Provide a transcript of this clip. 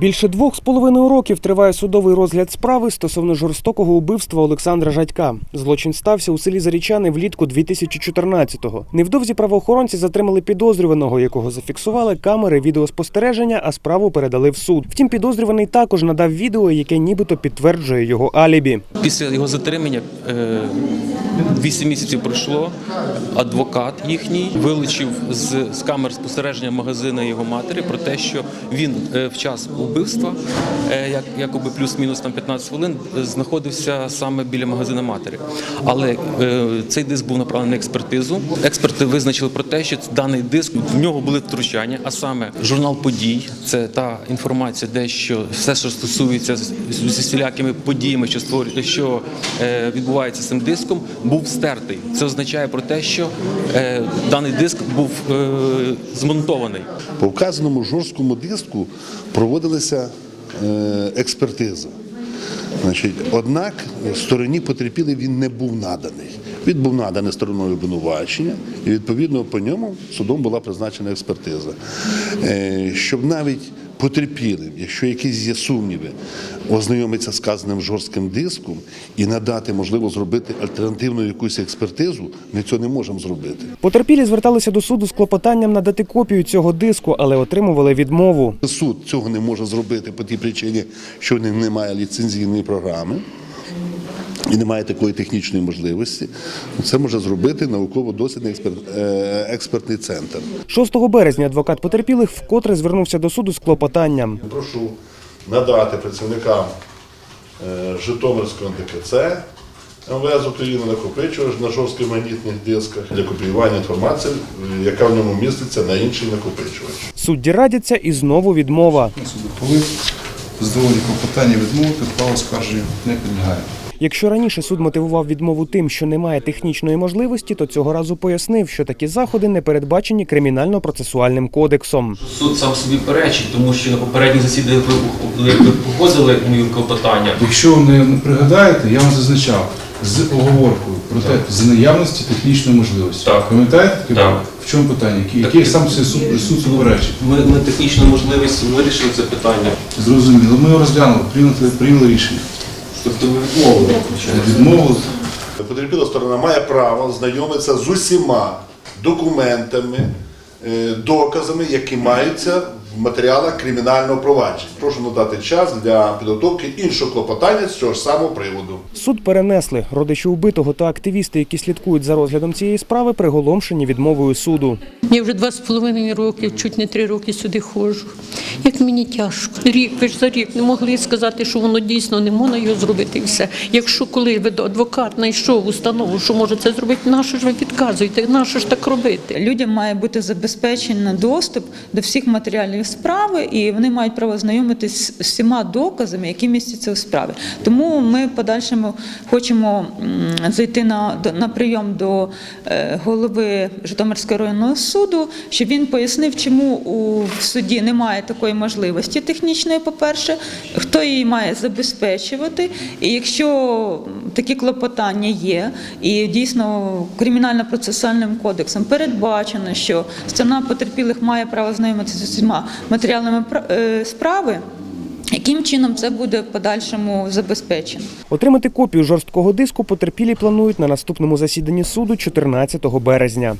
Більше двох з половиною років триває судовий розгляд справи стосовно жорстокого убивства Олександра Жадька. Злочин стався у селі Зарічани влітку 2014-го. Невдовзі правоохоронці затримали підозрюваного, якого зафіксували камери відеоспостереження, а справу передали в суд. Втім, підозрюваний також надав відео, яке нібито підтверджує його алібі. Після його затримання е, 8 місяців пройшло. Адвокат їхній вилучив з, з камер спостереження магазина його матері про те, що він е, в час убивства, е, як якоби плюс-мінус там 15 хвилин, е, знаходився саме біля магазина матері. Але е, цей диск був направлений на експертизу. Експерти визначили про те, що даний диск в нього були втручання, а саме журнал подій. Це та інформація, де що все, що стосується з- всілякими подіями, що створює, що відбувається з цим диском, був стертий. Це означає про те, що даний диск був змонтований. По вказаному жорсткому диску проводилася е, експертиза. Значить, однак стороні потерпілий він не був наданий. Він був наданий стороною обвинувачення, і відповідно по ньому судом була призначена експертиза. Е, Щоб навіть потерпілим, якщо якісь є сумніви, ознайомитися з казаним жорстким диском і надати, можливо, зробити альтернативну якусь експертизу, ми цього не можемо зробити. Потерпілі зверталися до суду з клопотанням надати копію цього диску, але отримували відмову. Суд цього не може зробити по тій причині, що в них немає ліцензійної програми і немає такої технічної можливості. Це може зробити науково-дослідний експерт, е, експертний центр. 6 березня адвокат потерпілих вкотре звернувся до суду з клопотанням. Прошу надати працівникам е, Житомирського НТКЦ МВС України накопичувач на жорстких магнітних дисках для копіювання інформації, яка в ньому міститься на інший накопичувач. Судді радяться і знову відмова. Суду коли задоволені клопотання відмовити, право скарження не підлягає. Якщо раніше суд мотивував відмову тим, що немає технічної можливості, то цього разу пояснив, що такі заходи не передбачені кримінально-процесуальним кодексом. Суд сам собі перечить, тому що на попередніх засіданнях ви, погодили мої клопотання. Якщо ви не пригадаєте, я вам зазначав з оговоркою про те, з наявності технічної можливості. Так. Пам'ятаєте? Так. В чому питання? Який, сам цей суд, суд суперечить? Ми, ми технічну можливість вирішили це питання. Зрозуміло. Ми його розглянули, прийняли, прийняли рішення. Тобто ви відмовили. відмову. Потерпіла сторона має право знайомитися з усіма документами, е, доказами, які маються в матеріалах кримінального провадження. Прошу надати час для підготовки іншого клопотання з цього ж самого приводу. Суд перенесли. Родичі убитого та активісти, які слідкують за розглядом цієї справи, приголомшені відмовою суду. Я вже два з половиною роки, чуть не три роки сюди ходжу. Як мені тяжко. Рік, ви ж за рік не могли сказати, що воно дійсно не можна його зробити і все. Якщо коли ви адвокат знайшов установу, що може це зробити, на що ж ви відказуєте? На що ж так робити? Людям має бути забезпечено доступ до всих матеріалів справи, і вони мають право знайомитись з всіма доказами, які містяться у справі. Тому ми в подальшому хочемо зайти на, на прийом до е, голови Житомирського районного суду, щоб він пояснив, чому у суді немає такої можливості технічної, по-перше, хто її має забезпечувати. І якщо такі клопотання є, і дійсно кримінально-процесуальним кодексом передбачено, що сторона потерпілих має право знайомитися з усіма матеріалами е, справи. Яким чином це буде в подальшому забезпечено? Отримати копію жорсткого диску потерпілі планують на наступному засіданні суду 14 березня.